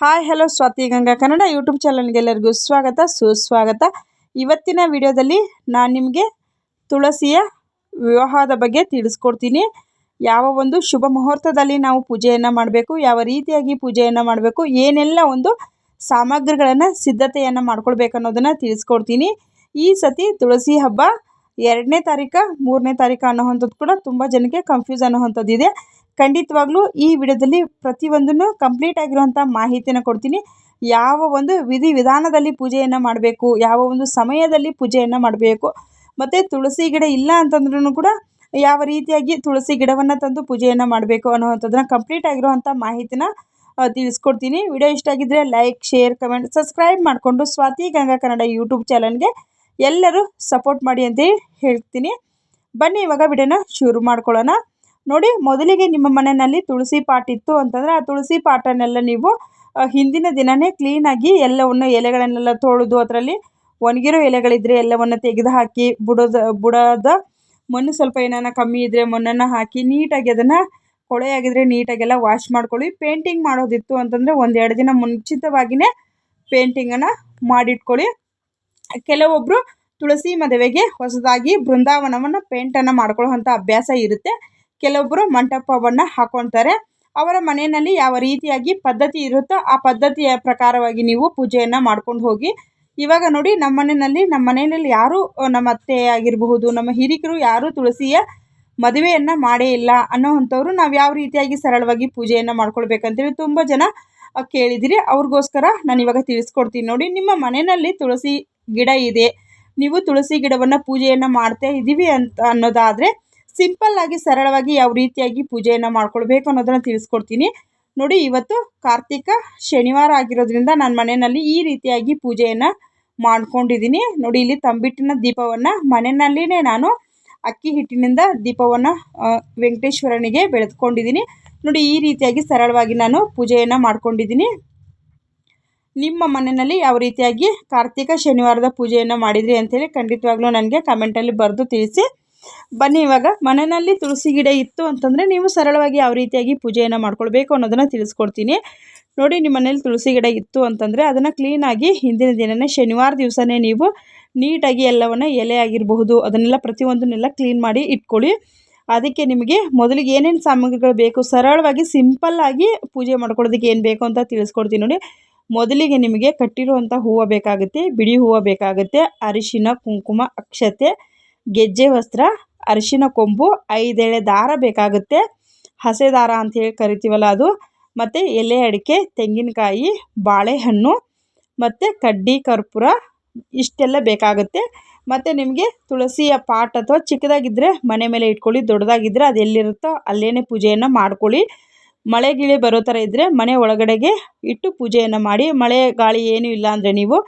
Hi, hello Swathi Ganga Kannada YouTube ಚಾನಲ್ಗೆ ಎಲ್ಲರಿಗೂ ಸ್ವಾಗತ, ಸುಸ್ವಾಗತ. ಇವತ್ತಿನ ವಿಡಿಯೋದಲ್ಲಿ ನಾನು ನಿಮಗೆ ತುಳಸಿಯ ವಿವಾಹದ ಬಗ್ಗೆ ತಿಳಿಸ್ಕೊಡ್ತೀನಿ. ಯಾವ ಒಂದು ಶುಭ ಮುಹೂರ್ತದಲ್ಲಿ ನಾವು ಪೂಜೆಯನ್ನು ಮಾಡಬೇಕು, ಯಾವ ರೀತಿಯಾಗಿ ಪೂಜೆಯನ್ನು ಮಾಡಬೇಕು, ಏನೆಲ್ಲ ಒಂದು ಸಾಮಗ್ರಿಗಳನ್ನು ಸಿದ್ಧತೆಯನ್ನು ಮಾಡ್ಕೊಳ್ಬೇಕು ಅನ್ನೋದನ್ನು ತಿಳಿಸ್ಕೊಡ್ತೀನಿ. ಈ ಸತಿ ತುಳಸಿ ಹಬ್ಬ ಎರಡನೇ ತಾರೀಕು, ಮೂರನೇ ತಾರೀಕು ಅನ್ನೋವಂಥದ್ದು ಕೂಡ ತುಂಬ ಜನಕ್ಕೆ ಕನ್ಫ್ಯೂಸ್ ಅನ್ನೋ ಇದೆ ಖಂಡಿತವಾಗ್ಲೂ ಈ ವಿಡಿಯೋದಲ್ಲಿ ಪ್ರತಿಯೊಂದನ್ನು ಕಂಪ್ಲೀಟ್ ಆಗಿರುವಂಥ ಮಾಹಿತಿನ ಕೊಡ್ತೀನಿ. ಯಾವ ಒಂದು ವಿಧಿ ವಿಧಾನದಲ್ಲಿ ಪೂಜೆಯನ್ನು ಮಾಡಬೇಕು, ಯಾವ ಒಂದು ಸಮಯದಲ್ಲಿ ಪೂಜೆಯನ್ನು ಮಾಡಬೇಕು, ಮತ್ತು ತುಳಸಿ ಗಿಡ ಇಲ್ಲ ಅಂತಂದ್ರೂ ಕೂಡ ಯಾವ ರೀತಿಯಾಗಿ ತುಳಸಿ ಗಿಡವನ್ನು ತಂದು ಪೂಜೆಯನ್ನು ಮಾಡಬೇಕು ಅನ್ನೋವಂಥದ್ದನ್ನ ಕಂಪ್ಲೀಟ್ ಆಗಿರುವಂಥ ಮಾಹಿತಿನ ತಿಳಿಸ್ಕೊಡ್ತೀನಿ. ವಿಡಿಯೋ ಇಷ್ಟ ಆಗಿದ್ದರೆ ಲೈಕ್ ಶೇರ್ ಕಮೆಂಟ್ ಸಬ್ಸ್ಕ್ರೈಬ್ ಮಾಡಿಕೊಂಡು ಸ್ವಾತಿ ಗಂಗಾ ಕನ್ನಡ ಯೂಟ್ಯೂಬ್ ಚಾನಲ್ಗೆ ಎಲ್ಲರೂ ಸಪೋರ್ಟ್ ಮಾಡಿ ಅಂತೇಳಿ ಹೇಳ್ತೀನಿ. ಬನ್ನಿ ಇವಾಗ ವಿಡಿಯೋನ ಶುರು ಮಾಡ್ಕೊಳ್ಳೋಣ. ನೋಡಿ, ಮೊದಲಿಗೆ ನಿಮ್ಮ ಮನೆಯಲ್ಲಿ ತುಳಸಿ ಪಾಟ್ ಇತ್ತು ಅಂತಂದರೆ ಆ ತುಳಸಿ ಪಾಟನ್ನೆಲ್ಲ ನೀವು ಹಿಂದಿನ ದಿನವೇ ಕ್ಲೀನಾಗಿ ಎಲ್ಲವನ್ನು ಎಲೆಗಳನ್ನೆಲ್ಲ ತೊಳೆದು ಅದರಲ್ಲಿ ಒಣಗಿರೋ ಎಲೆಗಳಿದ್ದರೆ ಎಲ್ಲವನ್ನು ತೆಗೆದು ಹಾಕಿ, ಬುಡದ ಬುಡದ ಮಣ್ಣು ಸ್ವಲ್ಪ ಏನಾನ ಕಮ್ಮಿ ಇದ್ದರೆ ಮಣ್ಣನ್ನು ಹಾಕಿ ನೀಟಾಗಿ ಅದನ್ನು ಕೊಳೆ ಆಗಿದ್ರೆ ನೀಟಾಗೆಲ್ಲ ವಾಶ್ ಮಾಡ್ಕೊಳ್ಳಿ. ಪೇಂಟಿಂಗ್ ಮಾಡೋದಿತ್ತು ಅಂತಂದರೆ ಒಂದೆರಡು ದಿನ ಮುಂಚಿತವಾಗಿಯೇ ಪೇಂಟಿಂಗನ್ನು ಮಾಡಿಟ್ಕೊಳ್ಳಿ. ಕೆಲವೊಬ್ಬರು ತುಳಸಿ ಮದುವೆಗೆ ಹೊಸದಾಗಿ ಬೃಂದಾವನವನ್ನು ಪೇಂಟನ್ನು ಮಾಡ್ಕೊಳ್ಳೋವಂಥ ಅಭ್ಯಾಸ ಇರುತ್ತೆ. ಕೆಲವೊಬ್ಬರು ಮಂಟಪವನ್ನು ಹಾಕೊತಾರೆ ಅವರ ಮನೆಯಲ್ಲಿ ಯಾವ ರೀತಿಯಾಗಿ ಪದ್ಧತಿ ಇರುತ್ತೋ ಆ ಪದ್ಧತಿಯ ಪ್ರಕಾರವಾಗಿ ನೀವು ಪೂಜೆಯನ್ನು ಮಾಡ್ಕೊಂಡು ಹೋಗಿ. ಇವಾಗ ನೋಡಿ ನಮ್ಮ ಮನೆಯಲ್ಲಿ ನಮ್ಮ ಮನೆಯಲ್ಲಿ ಯಾರು, ನಮ್ಮ ಅತ್ತೆ ಆಗಿರಬಹುದು, ನಮ್ಮ ಹಿರಿಕರು ಯಾರೂ ತುಳಸಿಯ ಮದುವೆಯನ್ನು ಮಾಡೇ ಇಲ್ಲ ಅನ್ನೋವಂಥವ್ರು ನಾವು ಯಾವ ರೀತಿಯಾಗಿ ಸರಳವಾಗಿ ಪೂಜೆಯನ್ನು ಮಾಡ್ಕೊಳ್ಬೇಕಂತೇಳಿ ತುಂಬ ಜನ ಕೇಳಿದಿರಿ. ಅವ್ರಿಗೋಸ್ಕರ ನಾನು ಇವಾಗ ತಿಳಿಸ್ಕೊಡ್ತೀನಿ ನೋಡಿ. ನಿಮ್ಮ ಮನೆಯಲ್ಲಿ ತುಳಸಿ ಗಿಡ ಇದೆ. ನೀವು ತುಳಸಿ ಗಿಡವನ್ನು ಪೂಜೆಯನ್ನು ಮಾಡ್ತಾ ಇದ್ದೀವಿ ಅಂತ ಅನ್ನೋದಾದರೆ ಸಿಂಪಲ್ ಆಗಿ ಸರಳವಾಗಿ ಯಾವ ರೀತಿಯಾಗಿ ಪೂಜೆಯನ್ನು ಮಾಡ್ಕೊಳ್ಬೇಕು ಅನ್ನೋದನ್ನು ತಿಳಿಸ್ಕೊಡ್ತೀನಿ. ನೋಡಿ, ಇವತ್ತು ಕಾರ್ತಿಕ ಶನಿವಾರ ಆಗಿರೋದ್ರಿಂದ ನಾನು ಮನೆಯಲ್ಲಿ ಈ ರೀತಿಯಾಗಿ ಪೂಜೆಯನ್ನು ಮಾಡ್ಕೊಂಡಿದ್ದೀನಿ. ನೋಡಿ, ಇಲ್ಲಿ ತಂಬಿಟ್ಟಿನ ದೀಪವನ್ನು ಮನೆಯಲ್ಲಿನೇ ನಾನು ಅಕ್ಕಿ ಹಿಟ್ಟಿನಿಂದ ದೀಪವನ್ನು ವೆಂಕಟೇಶ್ವರನಿಗೆ ಬೆಳೆದುಕೊಂಡಿದ್ದೀನಿ. ನೋಡಿ, ಈ ರೀತಿಯಾಗಿ ಸರಳವಾಗಿ ನಾನು ಪೂಜೆಯನ್ನು ಮಾಡ್ಕೊಂಡಿದ್ದೀನಿ. ನಿಮ್ಮ ಮನೆಯಲ್ಲಿ ಯಾವ ರೀತಿಯಾಗಿ ಕಾರ್ತಿಕ ಶನಿವಾರದ ಪೂಜೆಯನ್ನು ಮಾಡಿದ್ರಿ ಅಂತೇಳಿ ಖಂಡಿತವಾಗ್ಲೂ ನನಗೆ ಕಮೆಂಟಲ್ಲಿ ಬರೆದು ತಿಳಿಸಿ. ಬನ್ನಿ, ಇವಾಗ ಮನೆಯಲ್ಲಿ ತುಳಸಿ ಗಿಡ ಇತ್ತು ಅಂತಂದರೆ ನೀವು ಸರಳವಾಗಿ ಯಾವ ರೀತಿಯಾಗಿ ಪೂಜೆಯನ್ನು ಮಾಡ್ಕೊಳ್ಬೇಕು ಅನ್ನೋದನ್ನು ತಿಳಿಸ್ಕೊಡ್ತೀನಿ. ನೋಡಿ, ನಿಮ್ಮ ಮನೇಲಿ ತುಳಸಿ ಗಿಡ ಇತ್ತು ಅಂತಂದರೆ ಅದನ್ನು ಕ್ಲೀನಾಗಿ ಹಿಂದಿನ ದಿನವೇ ಶನಿವಾರ ದಿವಸನೇ ನೀವು ನೀಟಾಗಿ ಎಲ್ಲವನ್ನು ಎಲೆ ಆಗಿರಬಹುದು, ಅದನ್ನೆಲ್ಲ ಪ್ರತಿಯೊಂದನ್ನೆಲ್ಲ ಕ್ಲೀನ್ ಮಾಡಿ ಇಟ್ಕೊಳ್ಳಿ. ಅದಕ್ಕೆ ನಿಮಗೆ ಮೊದಲಿಗೆ ಏನೇನು ಸಾಮಗ್ರಿಗಳು ಬೇಕು, ಸರಳವಾಗಿ ಸಿಂಪಲ್ಲಾಗಿ ಪೂಜೆ ಮಾಡ್ಕೊಳ್ಳೋದಕ್ಕೆ ಏನು ಬೇಕು ಅಂತ ತಿಳಿಸ್ಕೊಡ್ತೀನಿ ನೋಡಿ. ಮೊದಲಿಗೆ ನಿಮಗೆ ಕಟ್ಟಿರುವಂಥ ಹೂವು ಬೇಕಾಗುತ್ತೆ ಬಿಡಿ ಹೂವು ಬೇಕಾಗುತ್ತೆ, ಅರಿಶಿನ, ಕುಂಕುಮ, ಅಕ್ಷತೆ ಗೆಜ್ಜೆ ವಸ್ತ್ರ, ಅರಿಶಿನ ಕೊಂಬು, ಐದೆಳೆ ದಾರ ಬೇಕಾಗುತ್ತೆ. ಹಸೆ ದಾರ ಅಂಥೇಳಿ ಕರಿತೀವಲ್ಲ ಅದು. ಮತ್ತು ಎಲೆ ಅಡಿಕೆ, ತೆಂಗಿನಕಾಯಿ, ಬಾಳೆಹಣ್ಣು, ಮತ್ತು ಕಡ್ಡಿ, ಕರ್ಪೂರ ಇಷ್ಟೆಲ್ಲ ಬೇಕಾಗುತ್ತೆ. ಮತ್ತು ನಿಮಗೆ ತುಳಸಿಯ ಪಾಟ್ ಅಥವಾ ಚಿಕ್ಕದಾಗಿದ್ದರೆ ಮನೆ ಮೇಲೆ ಇಟ್ಕೊಳ್ಳಿ ದೊಡ್ಡದಾಗಿದ್ದರೆ ಅದು ಎಲ್ಲಿರುತ್ತೋ ಅಲ್ಲೇ ಪೂಜೆಯನ್ನು ಮಾಡ್ಕೊಳ್ಳಿ. ಮಳೆ ಗಿಳಿ ಬರೋ ಥರ ಇದ್ದರೆ ಮನೆ ಒಳಗಡೆಗೆ ಇಟ್ಟು ಪೂಜೆಯನ್ನು ಮಾಡಿ. ಮಳೆ ಗಾಳಿ ಏನೂ ಇಲ್ಲ ಅಂದರೆ ನೀವು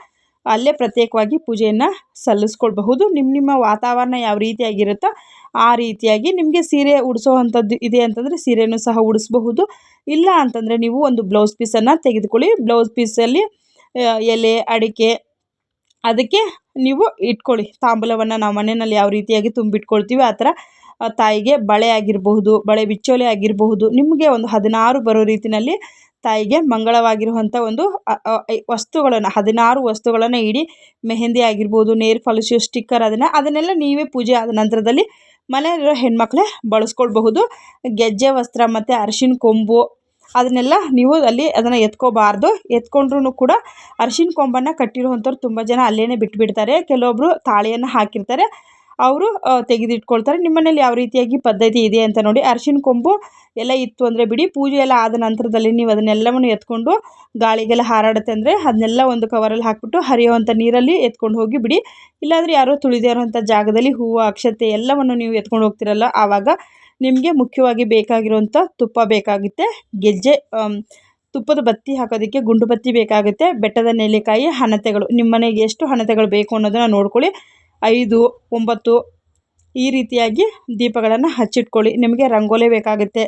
ಅಲ್ಲೇ ಪ್ರತ್ಯೇಕವಾಗಿ ಪೂಜೆಯನ್ನು ಸಲ್ಲಿಸ್ಕೊಳ್ಬಹುದು. ನಿಮ್ಮ ನಿಮ್ಮ ವಾತಾವರಣ ಯಾವ ರೀತಿಯಾಗಿರುತ್ತೋ ಆ ರೀತಿಯಾಗಿ ನಿಮಗೆ ಸೀರೆ ಉಡಿಸೋವಂಥದ್ದು ಇದೆ ಅಂತಂದರೆ ಸೀರೆಯನ್ನು ಸಹ ಉಡಿಸ್ಬಹುದು. ಇಲ್ಲ ಅಂತಂದರೆ ನೀವು ಒಂದು ಬ್ಲೌಸ್ ಪೀಸನ್ನು ತೆಗೆದುಕೊಳ್ಳಿ. ಬ್ಲೌಸ್ ಪೀಸಲ್ಲಿ ಎಲೆ, ಅಡಿಕೆ, ಅದಕ್ಕೆ ನೀವು ಇಟ್ಕೊಳ್ಳಿ. ತಾಂಬೂಲವನ್ನು ನಾವು ಮನೆಯಲ್ಲಿ ಯಾವ ರೀತಿಯಾಗಿ ತುಂಬಿಟ್ಕೊಳ್ತೀವಿ ಆ ಥರ ತಾಯಿಗೆ ಬಳೆ ಆಗಿರಬಹುದು, ಬಳೆ ಬಿಚ್ಚೋಲೆ ಆಗಿರಬಹುದು, ನಿಮಗೆ ಒಂದು ಹದಿನಾರು ಬರೋ ರೀತಿಯಲ್ಲಿ ತಾಯಿಗೆ ಮಂಗಳವಾಗಿರುವಂಥ ಒಂದು ವಸ್ತುಗಳನ್ನು, ಹದಿನಾರು ವಸ್ತುಗಳನ್ನು ಇಡಿ ಮೆಹೆಂದಿ ಆಗಿರ್ಬೋದು, ನೇರ್ ಪಾಲಿಶು, ಸ್ಟಿಕ್ಕರ್ ಅದನ್ನು, ಅದನ್ನೆಲ್ಲ ನೀವೇ ಪೂಜೆ ಆದ ನಂತರದಲ್ಲಿ ಮನೆಯಲ್ಲಿರೋ ಹೆಣ್ಮಕ್ಳೇ ಬಳಸ್ಕೊಳ್ಬಹುದು. ಗೆಜ್ಜೆ ವಸ್ತ್ರ ಮತ್ತು ಅರಿಶಿನ ಕೊಂಬು ಅದನ್ನೆಲ್ಲ ನೀವು ಅಲ್ಲಿ ಅದನ್ನು ಎತ್ಕೋಬಾರ್ದು. ಎತ್ಕೊಂಡ್ರೂ ಕೂಡ ಅರಿಶಿನ ಕೊಂಬನ್ನು ಕಟ್ಟಿರುವಂಥವ್ರು ತುಂಬ ಜನ ಅಲ್ಲೇ ಬಿಟ್ಬಿಡ್ತಾರೆ. ಕೆಲವೊಬ್ಬರು ತಾಳಿಯನ್ನು ಹಾಕಿರ್ತಾರೆ. ಅವರು ತೆಗೆದಿಟ್ಕೊಳ್ತಾರೆ. ನಿಮ್ಮ ಮನೇಲಿ ಯಾವ ರೀತಿಯಾಗಿ ಪದ್ಧತಿ ಇದೆ ಅಂತ ನೋಡಿ ಅರಿಶಿನ ಕೊಂಬು ಎಲ್ಲ ಇತ್ತು ಅಂದರೆ ಬಿಡಿ. ಪೂಜೆ ಎಲ್ಲ ಆದ ನಂತರದಲ್ಲಿ ನೀವು ಅದನ್ನೆಲ್ಲವನ್ನು ಎತ್ಕೊಂಡು ಗಾಳಿಗೆಲ್ಲ ಹಾರಾಡುತ್ತೆ ಅಂದರೆ ಅದನ್ನೆಲ್ಲ ಒಂದು ಕವರಲ್ಲಿ ಹಾಕಿಬಿಟ್ಟು ಹರಿಯುವಂಥ ನೀರಲ್ಲಿ ಎತ್ಕೊಂಡು ಹೋಗಿ ಬಿಡಿ. ಇಲ್ಲಾಂದರೆ ಯಾರೋ ತುಳಿದೇ ಇರೋವಂಥ ಜಾಗದಲ್ಲಿ ಹೂವು, ಅಕ್ಷತೆ ಎಲ್ಲವನ್ನು ನೀವು ಎತ್ಕೊಂಡು ಹೋಗ್ತಿರಲ್ಲ, ಆವಾಗ ನಿಮಗೆ ಮುಖ್ಯವಾಗಿ ಬೇಕಾಗಿರುವಂಥ ತುಪ್ಪ ಬೇಕಾಗುತ್ತೆ. ಗೆಜ್ಜೆ ತುಪ್ಪದ ಬತ್ತಿ ಹಾಕೋದಕ್ಕೆ ಗುಂಡು ಬತ್ತಿ ಬೇಕಾಗುತ್ತೆ. ಬೆಟ್ಟದ ನೆಲ್ಲಿಕಾಯಿ, ಹಣತೆಗಳು. ನಿಮ್ಮ ಮನೆಗೆ ಎಷ್ಟು ಹಣತೆಗಳು ಬೇಕು ಅನ್ನೋದನ್ನು ನೋಡ್ಕೊಳ್ಳಿ. ಐದು, ಒಂಬತ್ತು ಈ ರೀತಿಯಾಗಿ ದೀಪಗಳನ್ನು ಹಚ್ಚಿಟ್ಕೊಳ್ಳಿ. ನಿಮಗೆ ರಂಗೋಲಿ ಬೇಕಾಗುತ್ತೆ.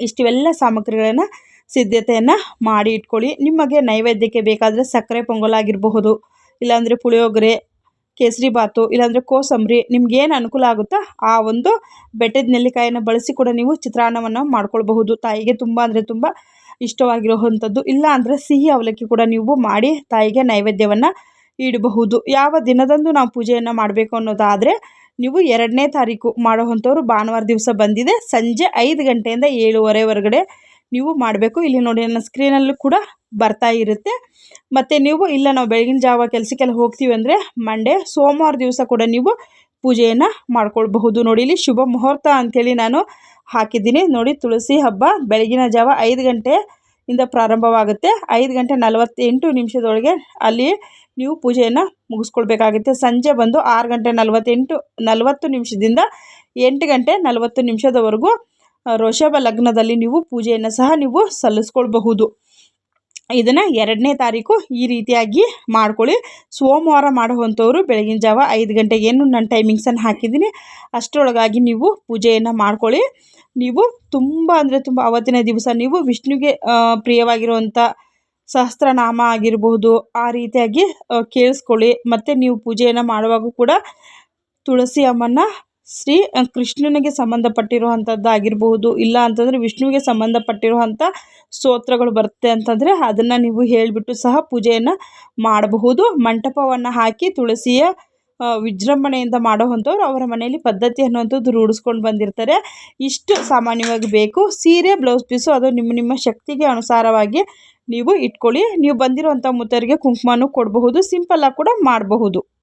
ಇಷ್ಟೆಲ್ಲ ಸಾಮಗ್ರಿಗಳನ್ನು ಸಿದ್ಧತೆಯನ್ನು ಮಾಡಿ ಇಟ್ಕೊಳ್ಳಿ. ನಿಮಗೆ ನೈವೇದ್ಯಕ್ಕೆ ಬೇಕಾದರೆ ಸಕ್ಕರೆ ಪೊಂಗಲ್ ಆಗಿರಬಹುದು, ಇಲ್ಲಾಂದರೆ ಪುಳಿಯೋಗರೆ, ಕೇಸರಿ ಬಾತು, ಇಲ್ಲಾಂದರೆ ಕೋಸಂಬರಿ ನಿಮ್ಗೇನು ಅನುಕೂಲ ಆಗುತ್ತೋ ಆ ಒಂದು ಬೆಟ್ಟದ ನೆಲ್ಲಿಕಾಯನ್ನು ಬಳಸಿ ಕೂಡ ನೀವು ಚಿತ್ರಾನ್ನವನ್ನು ಮಾಡ್ಕೊಳ್ಬಹುದು. ತಾಯಿಗೆ ತುಂಬ ಅಂದರೆ ತುಂಬ ಇಷ್ಟವಾಗಿರುವಂಥದ್ದು. ಇಲ್ಲ ಅಂದರೆ ಸಿಹಿ ಅವಲಕ್ಕಿ ಕೂಡ ನೀವು ಮಾಡಿ ತಾಯಿಗೆ ನೈವೇದ್ಯವನ್ನು ಇಡಬಹುದು. ಯಾವ ದಿನದಂದು ನಾವು ಪೂಜೆಯನ್ನು ಮಾಡಬೇಕು ಅನ್ನೋದಾದರೆ, ನೀವು ಎರಡನೇ ತಾರೀಕು ಮಾಡುವಂಥವ್ರು ಭಾನುವಾರ ದಿವಸ ಬಂದಿದೆ. ಸಂಜೆ ಐದು ಗಂಟೆಯಿಂದ ಏಳುವರೆವರೆಗಡೆ ನೀವು ಮಾಡಬೇಕು. ಇಲ್ಲಿ ನೋಡಿ, ನನ್ನ ಸ್ಕ್ರೀನಲ್ಲೂ ಕೂಡ ಬರ್ತಾ ಇರುತ್ತೆ. ಮತ್ತು ನೀವು ಇಲ್ಲ, ನಾವು ಬೆಳಗಿನ ಜಾವ ಕೆಲಸಕ್ಕೆಲ್ಲ ಹೋಗ್ತೀವಿ ಅಂದರೆ ಮಂಡೇ ಸೋಮವಾರ ದಿವಸ ಕೂಡ ನೀವು ಪೂಜೆಯನ್ನು ಮಾಡ್ಕೊಳ್ಬಹುದು. ನೋಡಿ, ಇಲ್ಲಿ ಶುಭ ಮುಹೂರ್ತ ಅಂಥೇಳಿ ನಾನು ಹಾಕಿದ್ದೀನಿ. ನೋಡಿ, ತುಳಸಿ ಹಬ್ಬ ಬೆಳಗಿನ ಜಾವ ಐದು ಗಂಟೆ ಪ್ರಾರಂಭವಾಗುತ್ತೆ. ಐದು ಗಂಟೆ ನಲವತ್ತೆಂಟು ನಿಮಿಷದೊಳಗೆ ಅಲ್ಲಿ ನೀವು ಪೂಜೆಯನ್ನು ಮುಗಿಸ್ಕೊಳ್ಬೇಕಾಗುತ್ತೆ. ಸಂಜೆ ಬಂದು ಆರು ಗಂಟೆ ನಲವತ್ತೆಂಟು, ನಲವತ್ತು ನಿಮಿಷದಿಂದ ಎಂಟು ಗಂಟೆ ನಲವತ್ತು ನಿಮಿಷದವರೆಗೂ ಋಷಭ ಲಗ್ನದಲ್ಲಿ ನೀವು ಪೂಜೆಯನ್ನು ಸಹ ನೀವು ಸಲ್ಲಿಸ್ಕೊಳ್ಬಹುದು. ಇದನ್ನು ಎರಡನೇ ತಾರೀಕು ಈ ರೀತಿಯಾಗಿ ಮಾಡ್ಕೊಳ್ಳಿ. ಸೋಮವಾರ ಮಾಡುವಂಥವ್ರು ಬೆಳಗಿನ ಜಾವ ಐದು ಗಂಟೆಗೆ ಏನು ನಾನು ಟೈಮಿಂಗ್ಸನ್ನು ಹಾಕಿದ್ದೀನಿ, ಅಷ್ಟರೊಳಗಾಗಿ ನೀವು ಪೂಜೆಯನ್ನು ಮಾಡ್ಕೊಳ್ಳಿ. ನೀವು ತುಂಬ ಅಂದರೆ ತುಂಬ, ಅವತ್ತಿನ ದಿವಸ ನೀವು ವಿಷ್ಣುವಿಗೆ ಪ್ರಿಯವಾಗಿರುವಂಥ ಸಹಸ್ರನಾಮ ಆಗಿರಬಹುದು ಆ ರೀತಿಯಾಗಿ ಕೇಳಿಸ್ಕೊಳ್ಳಿ. ಮತ್ತು ನೀವು ಪೂಜೆಯನ್ನು ಮಾಡುವಾಗ ಕೂಡ ತುಳಸಿ ಅಮ್ಮನ ಶ್ರೀ ಕೃಷ್ಣನಿಗೆ ಸಂಬಂಧಪಟ್ಟಿರುವಂಥದ್ದಾಗಿರಬಹುದು ಇಲ್ಲ ಅಂತಂದರೆ ವಿಷ್ಣುವಿಗೆ ಸಂಬಂಧಪಟ್ಟಿರುವಂಥ ಸ್ತೋತ್ರಗಳು ಬರುತ್ತೆ ಅಂತಂದರೆ ಅದನ್ನು ನೀವು ಹೇಳಿಬಿಟ್ಟು ಸಹ ಪೂಜೆಯನ್ನು ಮಾಡಬಹುದು. ಮಂಟಪವನ್ನು ಹಾಕಿ ತುಳಸಿಯ ವಿಜೃಂಭಣೆಯಿಂದ ಮಾಡುವಂಥವ್ರು ಅವರ ಮನೆಯಲ್ಲಿ ಪದ್ಧತಿ ಅನ್ನುವಂಥದ್ದು ರೂಢಿಸ್ಕೊಂಡು ಬಂದಿರ್ತಾರೆ. ಇಷ್ಟು ಸಾಮಾನ್ಯವಾಗಿ ಬೇಕು. ಸೀರೆ, ಬ್ಲೌಸ್ ಪೀಸು ಅದು ನಿಮ್ಮ ನಿಮ್ಮ ಶಕ್ತಿಗೆ ಅನುಸಾರವಾಗಿ ನೀವು ಇಟ್ಕೊಳ್ಳಿ. ನೀವು ಬಂದಿರುವಂಥ ಮುತ್ತರಿಗೆ ಕುಂಕುಮನೂ ಕೊಡಬಹುದು. ಸಿಂಪಲ್ಲಾಗಿ ಕೂಡ ಮಾಡಬಹುದು.